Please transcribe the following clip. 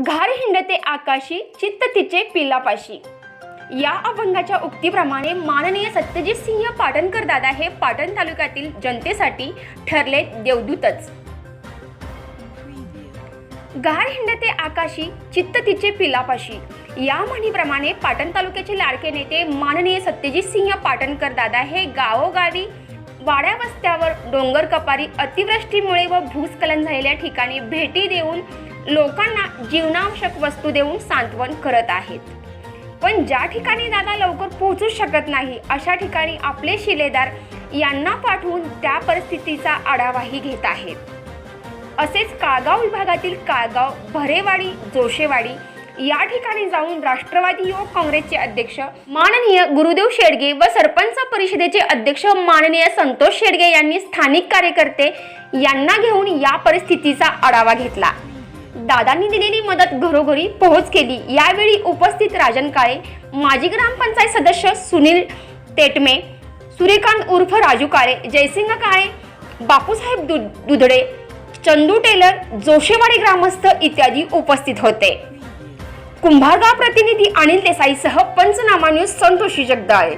घार हिंडते आकाशी चित्त तिचे पिलापाशी. या अभंगाच्या उक्तीप्रमाणे माननीय सत्यजित सिंह पाटणकर दादा हे पाटण तालुक्यातील जनतेसाठी ठरले देवदूतच. घार हिंडते आकाशी चित्त तिचे पिलापाशी. या म्हणीप्रमाणे पाटण तालुक्याचे लाडके नेते माननीय सत्यजित सिंह पाटणकर दादा हे गावोगावी वाड्या वस्त्यावर डोंगर कपारी अतिवृष्टीमुळे व भूस्खलन झालेल्या ठिकाणी भेटी देऊन लोकांना जीवनावश्यक वस्तू देऊन सांत्वन करत आहेत. पण ज्या ठिकाणी दादा लवकर पोहोचू शकत नाही अशा ठिकाणी आपले शिलेदार यांना पाठवून त्या परिस्थितीचा आढावाही घेत आहेत. असेच काळगाव विभागातील काळगाव भरेवाडी जोशेवाडी या ठिकाणी जाऊन राष्ट्रवादी युवक काँग्रेसचे अध्यक्ष माननीय गुरुदेव शेडगे व सरपंच परिषदेचे अध्यक्ष माननीय संतोष शेडगे यांनी स्थानिक कार्यकर्ते यांना घेऊन या परिस्थितीचा आढावा घेतला. दादांनी दिलेली मदत घरोघरी पोहोच केली. यावेळी उपस्थित राजन काळे माजी ग्रामपंचायत सदस्य सुनील तेटमे सूर्यकांत उर्फ राजू काळे जयसिंग काळे बापूसाहेब दु दुधडे चंदू टेलर जोशेवाडी ग्रामस्थ इत्यादी उपस्थित होते. कुंभारगाव प्रतिनिधी अनिल देसाईसह पंचनामा न्यूज संतोषी जगदाळे.